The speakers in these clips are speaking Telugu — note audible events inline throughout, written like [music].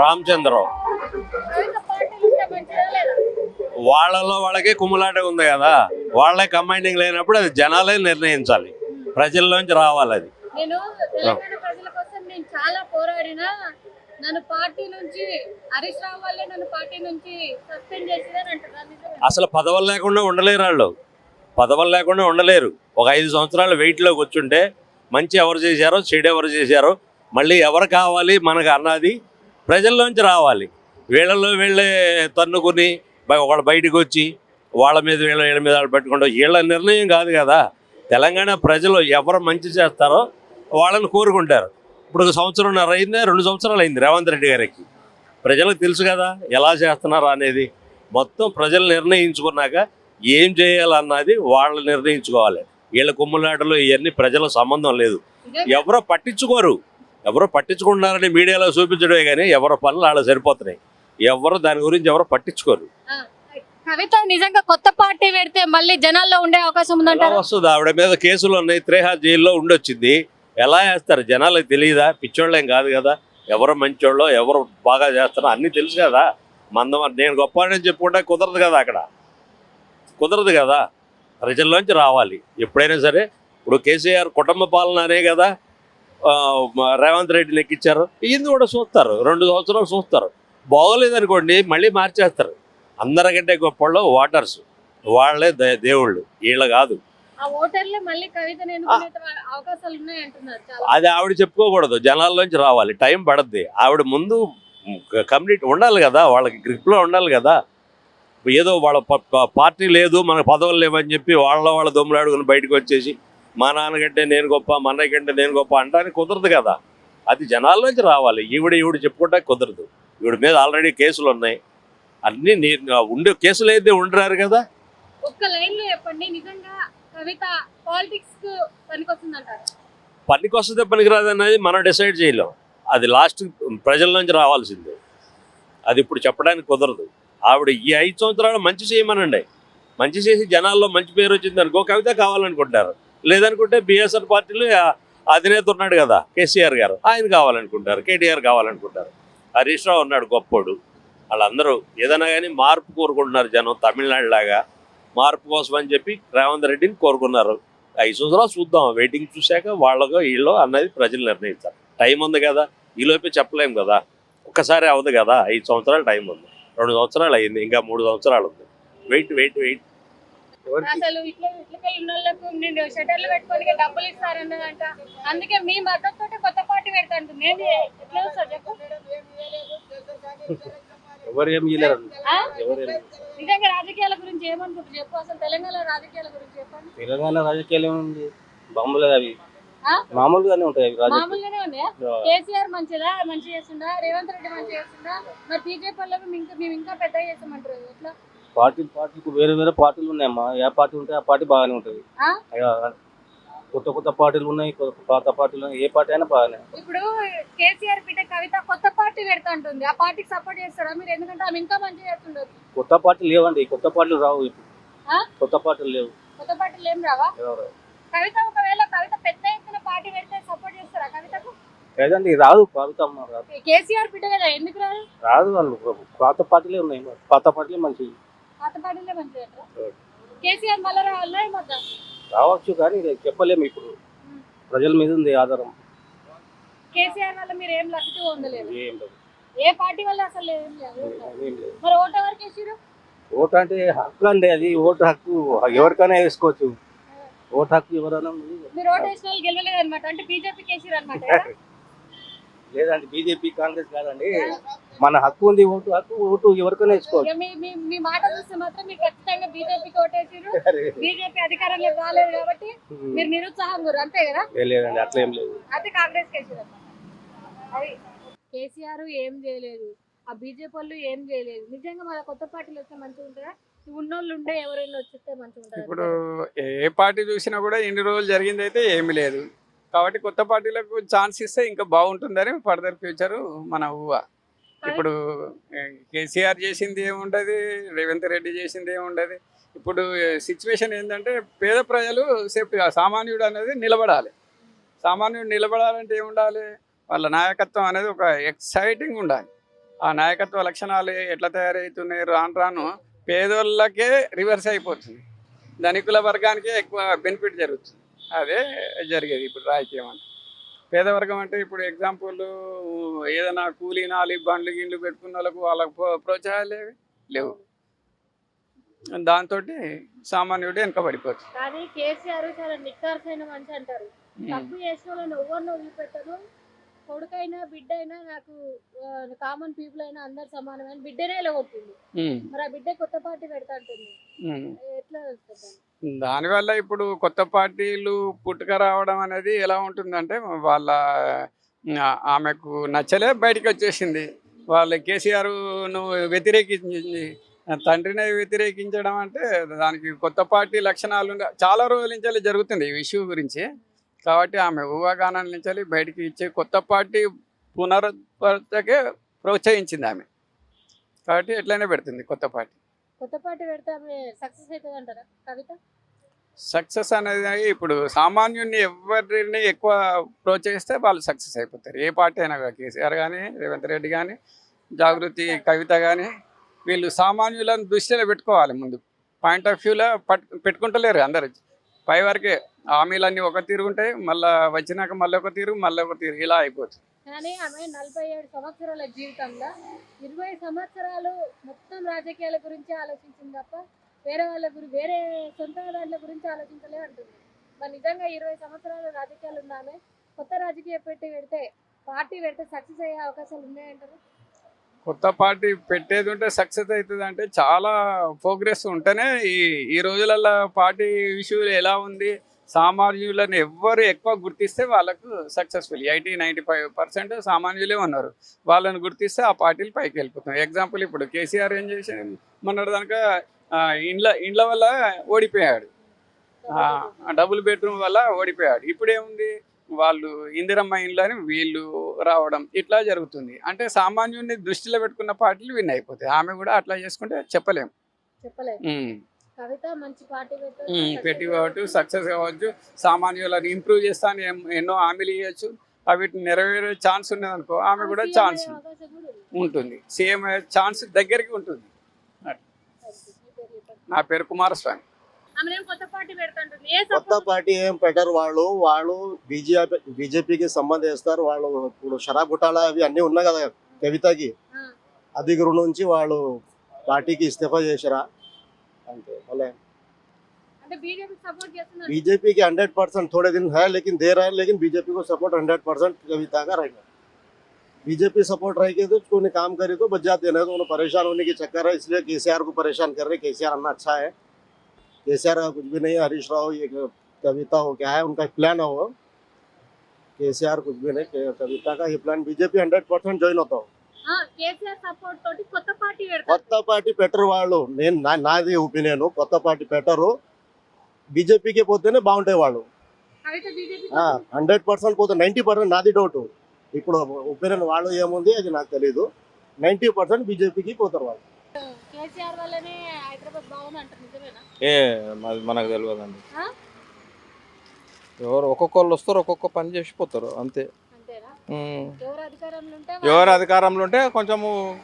రామచంద్రరావు. వాళ్ళలో వాళ్ళకే కుమ్ములాట ఉంది కదా. వాళ్ళే కంబైనింగ్ లేనప్పుడు అది జనాలే నిర్ణయించాలి. ప్రజల్లోంచి రావాలి అది. నేను తెలంగాణ ప్రజల కోసం నేను చాలా పోరాడినా నన్ను పార్టీ నుంచి హరీష్ రావు వల్లే నన్ను పార్టీ నుంచి సస్పెండ్ చేసిరని అంటారు నిజమే. అసలు పదవులు లేకుండా ఉండలేరు వాళ్ళు. పదవులు లేకుండా ఉండలేరు. ఒక ఐదు సంవత్సరాలు వెయిట్లో కూర్చుంటే మంచి ఎవరు చేశారో చెడు ఎవరు చేశారో మళ్ళీ ఎవరు కావాలి మనకు అన్నది ప్రజల్లోంచి రావాలి. వీళ్ళలో వీళ్ళే తన్నుకుని ఒకళ్ళు బయటకు వచ్చి వాళ్ళ మీద వీళ్ళ వీళ్ళ మీద వాళ్ళు పెట్టుకుంటాం వీళ్ళ నిర్ణయం కాదు కదా. తెలంగాణ ప్రజలు ఎవరు మంచి చేస్తారో వాళ్ళని కోరుకుంటారు. ఇప్పుడు ఒక సంవత్సరంన్నర అయింది రెండు సంవత్సరాలు అయింది రేవంత్ రెడ్డి గారికి. ప్రజలకు తెలుసు కదా ఎలా చేస్తున్నారు అనేది. మొత్తం ప్రజలు నిర్ణయించుకున్నాక ఏం చేయాలన్నది వాళ్ళు నిర్ణయించుకోవాలి. వీళ్ళ కుమ్ములాటలు ఇవన్నీ ప్రజలకు సంబంధం లేదు. ఎవరో పట్టించుకోరు. ఎవరో పట్టించుకుంటున్నారని మీడియాలో చూపించడమే కానీ ఎవరి పనులు వాళ్ళ సరిపోతున్నాయి. ఎవరు దాని గురించి ఎవరు పట్టించుకోరు. కవిత నిజంగా కొత్త పార్టీ పెడితే మళ్ళీ జనాల్లో ఉండే అవకాశం ఉందంటారు? వస్తుంది? ఆవిడ మీద కేసులు ఉన్నాయి త్రేహా జైల్లో ఉండొచ్చింది. ఎలా వేస్తారు? జనాలకు తెలియదా? పిచ్చోళ్ళేం కాదు కదా. ఎవరు మంచోళ్ళో ఎవరు బాగా చేస్తారో అన్నీ తెలుసు కదా. మందం నేను గొప్ప అని చెప్పుకుంటే కుదరదు కదా అక్కడ. కుదరదు కదా. ప్రజల్లోంచి రావాలి. ఎప్పుడైనా సరే ఇప్పుడు కేసీఆర్ కుటుంబ పాలన అనే కదా. రేవంత్ రెడ్డిని ఎక్కించారు ఈయన్ని కూడా చూస్తారు. రెండు సంవత్సరాలు చూస్తారు. బాగోలేదనుకోండి మళ్ళీ మార్చేస్తారు. అందరికంటే గొప్ప ఓటర్స్. వాళ్ళే దేవుళ్ళు. వీళ్ళ కాదు. అది ఆవిడ చెప్పుకోకూడదు. జనాల్లోంచి రావాలి. టైం పడద్ది. ఆవిడ ముందు కంప్లీట్ ఉండాలి కదా. వాళ్ళకి గ్రిప్లో ఉండాలి కదా. ఏదో వాళ్ళ పార్టీ లేదు మనకు పదవులు లేవని చెప్పి వాళ్ళ వాళ్ళ దొమ్ములాడుకుని బయటకు వచ్చేసి మా నాన్నకంటే నేను గొప్ప మా అన్నయ్య కంటే నేను గొప్ప అంటానికి కుదరదు కదా. అది జనాల్లోంచి రావాలి. ఈవిడ ఈవిడ చెప్పుకుంటా కుదరదు. ఈవిడ మీద ఆల్రెడీ కేసులు ఉన్నాయి. అన్నీ ఉండే కేసులు అయితే ఉండరారు కదా? ఒక్క లైన్లో చెప్పండి. నిజంగా కవిత పాలిటిక్స్ పనికొస్తుందంటారు? పనికి వస్తుంది పనికిరాదు అనేది మనం డిసైడ్ చేయలేం. అది లాస్ట్ ప్రజల నుంచి రావాల్సిందే. అది ఇప్పుడు చెప్పడానికి కుదరదు. ఆవిడ ఈ ఐదు సంవత్సరాలు మంచి చేయమనండి. మంచి చేసి జనాల్లో మంచి పేరు వచ్చింది అనుకో కవిత కావాలనుకుంటారు. లేదనుకుంటే బీఎస్ఆర్ పార్టీలో అధినేత ఉన్నాడు కదా కేసీఆర్ గారు. ఆయన కావాలనుకుంటారు కేటీఆర్ కావాలనుకుంటారు. హరీష్ రావు ఉన్నాడు గొప్పోడు. వాళ్ళందరూ ఏదైనా కానీ మార్పు కోరుకుంటున్నారు జనం తమిళనాడు లాగా. మార్పు కోసం అని చెప్పి రేవంత్ రెడ్డిని కోరుకున్నారు. ఐదు సంవత్సరాలు చూద్దాం. వెయిటింగ్ చూశాక వాళ్ళకో వీళ్ళో అన్నది ప్రజలు నిర్ణయిస్తారు టైం ఉంది కదా. ఈలోపే చెప్పలేం కదా. ఒక్కసారి అవ్వదు కదా. ఐదు సంవత్సరాలు టైం ఉంది. రెండు సంవత్సరాలు అయింది ఇంకా మూడు సంవత్సరాలు ఉంది. వెయిట్ వెయిట్ వెయిట్ అసలు ఇట్లా ఇట్లకే ఉన్న వాళ్ళకు నేను షటర్లు పెట్టుకొని డబ్బులు ఇస్తారన్నదంట. అందుకే మీ మద్దతుతో కొత్త పార్టీ పెడతాను నేను ఎట్లా వస్తారు చెప్పు? ఎవరు ఏం చేయలేరు ఆ? ఎవరు ఏం నిజంగా రాజకీయాల గురించి ఏమనుకుంటారు చెప్పు? అసలు తెలంగాణ రాజకీయాల గురించి చెప్పండి. తెలంగాణ రాజకీయాలు ఏముంది? మామూలుగా అవి? మామూలుగానే ఉంటాయి మామూలుగానే ఉన్నాయా? కేసీఆర్ మంచిదా? మంచి చేస్తుందా రేవంత్ రెడ్డి మంచి చేస్తుందా మరి బీజేపీ వాళ్ళకు ఇంకా మేము ఇంకా పెద్ద చేస్తామంటారు ఎట్లా? పార్టీలు పార్టీలకు వేరే వేరే పార్టీలు ఉన్నాయమ్మా. ఏ పార్టీ ఉంటే ఆ పార్టీ బాగానే ఉంటుంది. కొత్త కొత్త పార్టీలు ఉన్నాయి కొత్త పాత పార్టీలు ఉన్నాయి. ఏ పార్టీ అయినా బాగానే ఇప్పుడు కేసీఆర్ బిడ్డ కవిత కొత్త పార్టీ పెడతా అంటుంది ఆ పార్టీకి సపోర్ట్ చేస్తారా మీరు ఎందుకంటే ఆమె ఇంకా మంచి చేస్తుండదు కొత్త పార్టీలు లేవండి. కొత్త పార్టీలు రావు ఇప్పుడు? కొత్త పార్టీలు లేవు. కొత్త పార్టీలు ఏం రావా? కవిత ఒకవేళ కవిత పెద్ద ఎత్తున పార్టీ పెడితే సపోర్ట్ చేస్తారా కవితకు? లేదండి రాదు. కవితమ్మ రాదు. కేసీఆర్ బిడ్డ కదా. ఎందుకు రాదు? రాదు వాళ్ళు. పాత పార్టీలే ఉన్నాయి. పాత పార్టీలే మంచివి. కేసీఆర్ మళ్ళీ రావాలా ఏమొద్దా? రావచ్చు కానీ చెప్పలేము ఇప్పుడు. ప్రజల మీద ఉంది ఆధారం. కేసీఆర్ వల్ల మీరు ఏం లబ్ధి పొందలేదు ఏం లేదు. ఏ పార్టీ వల్ల అసలు ఏం లేదు? మరి ఓటు ఎవరికి వేసిరు ఓటు అంటే హక్కు అండి అది. ఓటు హక్కు ఎవరికైనా వేసుకోవచ్చు. ఓటు హక్కు ఎవరైనా. మీరు ఓటు వేసిన వాళ్ళు గెలవలేదు అనమాట అంటే బీజేపీకి వేసిరు అనమాట [laughs] లేదండి బీజేపీ కాంగ్రెస్ కాదండి. మన హక్కు ఉంది ఓటు హక్కు ఓటు ఎవరికైనా వేసుకోవచ్చు. మీ మీ మీ మాట చూస్తే మాత్రం మీరు ఖచ్చితంగా బీజేపీకి ఓటేసిరు [laughs] బీజేపీ అధికారంలోకి రాలేదు కాబట్టి మీరు నిరుత్సాహం గురు అంతే కదా? ఏ లేదండి అట్లా ఏం లేదు. అయితే కాంగ్రెస్ కేసీఆర్ ఏం చేయలేదు ఆ బీజేపీ వాళ్ళు ఏం చేయలేదు. నిజంగా మన కొత్త పార్టీలు వస్తే మంచిగా ఉంటుందా? ఉన్నోళ్ళు ఉండే ఎవరైనా వచ్చిస్తే మంచిగా ఉంటుంది? ఇప్పుడు ఏ పార్టీ చూసినా కూడా ఇన్ని రోజులు జరిగింది అయితే ఏమీ లేదు. కాబట్టి కొత్త పార్టీలకు ఛాన్స్ ఇస్తే ఇంకా బాగుంటుందని ఫర్దర్ ఫ్యూచర్ మన ఊహ. ఇప్పుడు కేసీఆర్ చేసింది ఏముండదు? రేవంత్ రెడ్డి చేసింది ఏముండదు? ఇప్పుడు సిచ్యువేషన్ ఏంటంటే పేద ప్రజలు సేఫ్టీగా సామాన్యుడు అనేది నిలబడాలి. సామాన్యుడు నిలబడాలంటే ఏముండాలి? వాళ్ళ నాయకత్వం అనేది ఒక ఎక్సైటింగ్ ఉండాలి. ఆ నాయకత్వ లక్షణాలు ఎట్లా తయారవుతున్నాయి? రాను రాను పేదోళ్ళకే రివర్స్ అయిపోతుంది. ధనికుల వర్గానికే ఎక్కువ బెనిఫిట్ జరుగుతుంది. అదే జరిగేది ఇప్పుడు రాజకీయం అంటే. పేదవర్గం అంటే ఇప్పుడు ఎగ్జాంపుల్ ఏదైనా కూలీ నాలి బండ్లు గిండ్లు పెట్టుకున్న వాళ్ళకు వాళ్ళకు ప్రో- ప్రోత్సాహాలు లేవు. లేవు దాంతో సామాన్యుడు వెనకబడిపోతుంది కానీ కేసీఆర్ చాలా నిక్కార్సైన మనిషి అంటారు. తప్పు చేసిన వాళ్ళని ఎవరిని వదిలిపెట్టను కొడుకైనా బిడ్డ అయినా నాకు కామన్ పీపుల్ అయినా అందరు సమానమైన బిడ్డనే ఇలా కొట్టింది మరి ఆ బిడ్డ కొత్త పార్టీ పెడతా ఉమ్. ఎట్లా దానివల్ల ఇప్పుడు కొత్త పార్టీలు పుట్టుక రావడం అనేది ఎలా ఉంటుందంటే వాళ్ళ ఆమెకు నచ్చలే బయటికి వచ్చేసింది. వాళ్ళ కేసీఆర్ నువ్వు వ్యతిరేకించింది. తండ్రిని వ్యతిరేకించడం అంటే దానికి కొత్త పార్టీ లక్షణాలు చాలా రోజుల నుంచి జరుగుతుంది ఈ ఇష్యూ గురించి. కాబట్టి ఆమె ఊహాగానాల నుంచి బయటికి ఇచ్చే కొత్త పార్టీ పునరుత్పత్తికే ప్రోత్సహించింది ఆమె. కాబట్టి ఎట్లయినా పెడుతుంది కొత్త పార్టీ. కొత్త పార్టీ పెడితే ఆమె సక్సెస్ అవుతుంది అంటారా కవిత? సక్సెస్ అనేది ఇప్పుడు సామాన్యుని ఎవరిని ఎక్కువ ప్రోత్సహిస్తే వాళ్ళు సక్సెస్ అయిపోతారు. ఏ పార్టీ అయినా కేసీఆర్ కానీ రేవంత్ రెడ్డి కానీ జాగృతి కవిత కానీ వీళ్ళు సామాన్యులను దృష్టిలో పెట్టుకోవాలి ముందు. పాయింట్ ఆఫ్ వ్యూలో పెట్టుకుంటలేరు అందరు. పై వరకే హామీలన్నీ ఒక తీరు ఉంటాయి మళ్ళీ వచ్చినాక మళ్ళీ ఒక తీరు మళ్ళీ ఒక తీరు ఇలా అయిపోతుంది. కానీ ఆమె నలభై ఏడు సంవత్సరాల జీవితంలో ఇరవై సంవత్సరాలు మొత్తం రాజకీయాల గురించి ఆలోచించింది తప్ప వేరే వాళ్ళ గురి వేరే సొంత దాంట్ల గురించి ఆలోచించలే అంటుంది. మరి నిజంగా ఇరవై సంవత్సరాల రాజకీయాలు ఉన్నామే కొత్త రాజకీయ పెట్టి పెడితే పార్టీ పెడితే సక్సెస్ అయ్యే అవకాశాలు ఉన్నాయంటారు కొత్త పార్టీ పెట్టేది ఉంటే సక్సెస్ అవుతుంది అంటే చాలా ప్రోగ్రెస్ ఉంటేనే ఈ ఈ రోజులలో పార్టీ ఇష్యూలు ఎలా ఉంది? సామాన్యులను ఎవ్వరు ఎక్కువ గుర్తిస్తే వాళ్ళకు successful eighty ninety five percent సామాన్యులే ఉన్నారు. వాళ్ళని గుర్తిస్తే ఆ పార్టీలు పైకి వెళ్ళిపోతాం ఎగ్జాంపుల్ ఇప్పుడు కేసీఆర్ ఏం చేసి మొన్నటి దానిక ఇండ్ల ఇండ్ల వల్ల ఓడిపోయాడు. ఆ, డబుల్ బెడ్రూమ్ వల్ల ఓడిపోయాడు. ఇప్పుడేముంది? వాళ్ళు ఇందిరమ్మ ఇండ్లని వీళ్ళు రావడం ఇట్లా జరుగుతుంది. అంటే సామాన్యుడిని దృష్టిలో పెట్టుకున్న పార్టీలు విన్ అయిపోతాయి. ఆమె కూడా అట్లా చేసుకుంటే చెప్పలేం. చెప్పలేదు పెట్టి కావచ్చు. సక్సెస్ కావచ్చు. సామాన్యులను ఇంప్రూవ్ చేస్తాను ఎన్నో హామీలు ఇవ్వచ్చు. అవి నెరవేరే ఛాన్స్ ఉన్నది అనుకో ఆమె కూడా ఛాన్స్. ఉంటుంది. సీఎం ఛాన్స్ దగ్గరికి ఉంటుంది. నా పేరు కుమారస్వామి. కొత్త పార్టీ ఏ కొత్త support- పార్టీ ఏం పెట్టరు వాళ్ళు. వాళ్ళు బీజేపీ బీజేపీకి సంబంధిస్తారు వాళ్ళు ఇప్పుడు షరాబ్ గుట్టాల అవి అన్నీ ఉన్నాయి కదా కవితకి. ఆ. అది గురు నుంచి వాళ్ళు పార్టీకి ఇస్తఫా చేసిరా. అంతే మళ్ళీ అంటే బీజేపీ సపోర్ట్ చేస్తున్నారు बीजेपी के हंड्रेड परसेंट थोड़े दिन है लेकिन दे रहा है लेकिन बीजेपी को सपोर्ट हंड्रेड परसेंट कविता का रहेगा बीजेपी सपोर्ट रहेगी तो कोई काम करे तो बच जाते नहीं तो उन्हें परेशान होने के चक्कर है इसलिए केसीआर को परेशान कर रहे केसीआर आना अच्छा है केसीआर का कुछ भी नहीं है हरीश राव ये कविता हो क्या है उनका प्लान है वो केसीआर कुछ भी नहीं के- कविता का ये plan BJP hundred percent join होता हो కొత్త పార్టీ పెట్టరు వాళ్ళు. నేను నా- నాది ఒపీనియన్. కొత్త పార్టీ పెట్టరు. బీజేపీకి పోతేనే బాగుంటాయి వాళ్ళు. హండ్రెడ్ పర్సెంట్ పోతే నైంటీ పర్సెంట్ నాది డౌట్. ఇప్పుడు ఒపీనియన్ వాళ్ళు ఏముంది అది నాకు తెలియదు నైంటీ పర్సెంట్ బీజేపీకి పోతారు వాళ్ళు. ఏ అది మనకు తెలియదండి? ఎవరు ఒక్కొక్కళ్ళు వస్తారు ఒక్కొక్క పని చేసిపోతారు అంతే. అంతేనా? ఉమ్. ఎవరు అధికారంలో ఉంటే ఎవరు అధికారంలో ఉంటే కొంచెము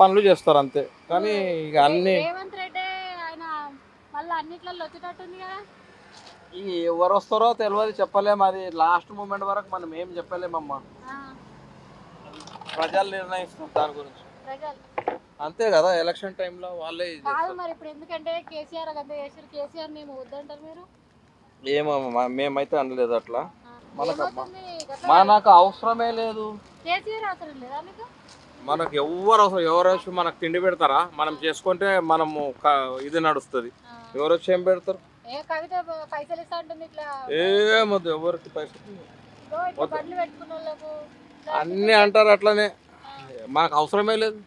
పనులు చేస్తారు అంతే. కానీ ఇక అన్ని రేవంత్ రెడ్డి ఆయన మళ్ళీ అన్నిట్లలో వచ్చేటట్టుంది కదా. ఈ ఎవరు వస్తారో తెలియదు చెప్పలేము అది లాస్ట్ మూమెంట్ వరకు మనం ఏం చెప్పలేమమ్మా. ఆ, ప్రజలు నిర్ణయిస్తారు దాని గురించి. ప్రజలు. అంతే కదా ఎలక్షన్ టైంలో వాళ్ళే ఇది కాదు చేస్తారు. మరి ఇప్పుడు ఎందుకంటే కేసీఆర్ అంత చేసారు కేసీఆర్ మేము వద్దంటారు మీరు? ఏమో మా- మేమైతే అనలేదు అట్లా. ఆ, మనకమ్మా. ఏమవుతుంది? గట్ల మనకు అవసరమే లేదు. కేసీఆర్ అవసరం లేదా మీకు? మనకు ఎవరు అవసరం ఎవరు వచ్చి మనకు తిండి పెడతారా? మనం చేసుకుంటే మనము ఇది నడుస్తుంది. ఎవరు వచ్చి ఏం పెడతారు? ఏమొద్దు ఎవరికి పైసలు? అన్నీ అంటారు అట్లనే. మాకు అవసరమే లేదు.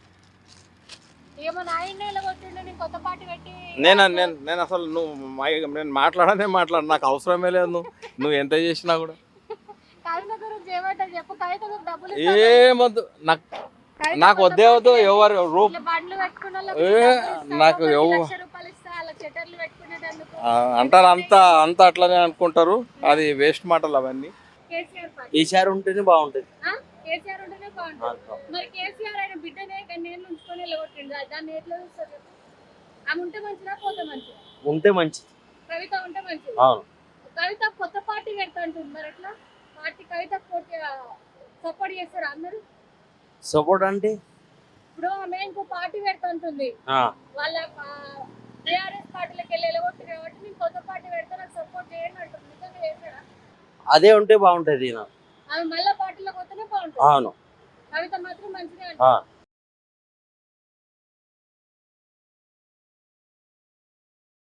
నేను నేను నేను అసలు నువ్వు నేను మాట్లాడనే మాట్లాడు నాకు అవసరమే లేదు నువ్వు. నువ్వు ఎంత చేసినా కూడా. [laughs] ఏమొద్దు నాకు నాకు వద్దే వద్దు ఎవరు రూప్ నాకు ఒక్కొక్కరికి ఎవ- లక్ష రూపాయలు ఇస్తా అలా షట్టర్లు పెట్టుకునేటందుకు. ఆ, అంటారు అంతా అంతా అట్లనే అనుకుంటారు. అది వేస్ట్ మాటలు అవన్నీ. కేసీఆర్ పార్టీ కేసీఆర్ ఉంటేనే బాగుంటుంది. ఉంటే మంచిదా పోతే మంచిదా? ఉంటే మంచిది. కవిత ఉంటే మంచిది. అవును. కవిత కొత్త పార్టీ పెడతా అంటుంది. మరి ఎట్లా పార్టీ కవిత సపోర్ట్ చేస్తారు అందరూ? సపోర్ట్ అంటే ఇప్పుడు ఆమె ఇంకో పార్టీ పెడతా అంటుంది ఆ, వాళ్ళ టీఆర్ఎస్ పార్టీలోకి వెళ్ళి వెళ్ళగొట్టారు కాబట్టి నేను కొత్త పార్టీ పెడతా నాకు సపోర్ట్ చేయండి అంటుంది. అదే ఉంటే బాగుంటుంది ఆమె మళ్ళీ పార్టీలోకి వస్తేనే బాగుంటుంది. అవును. కవిత మాత్రం మంచిగా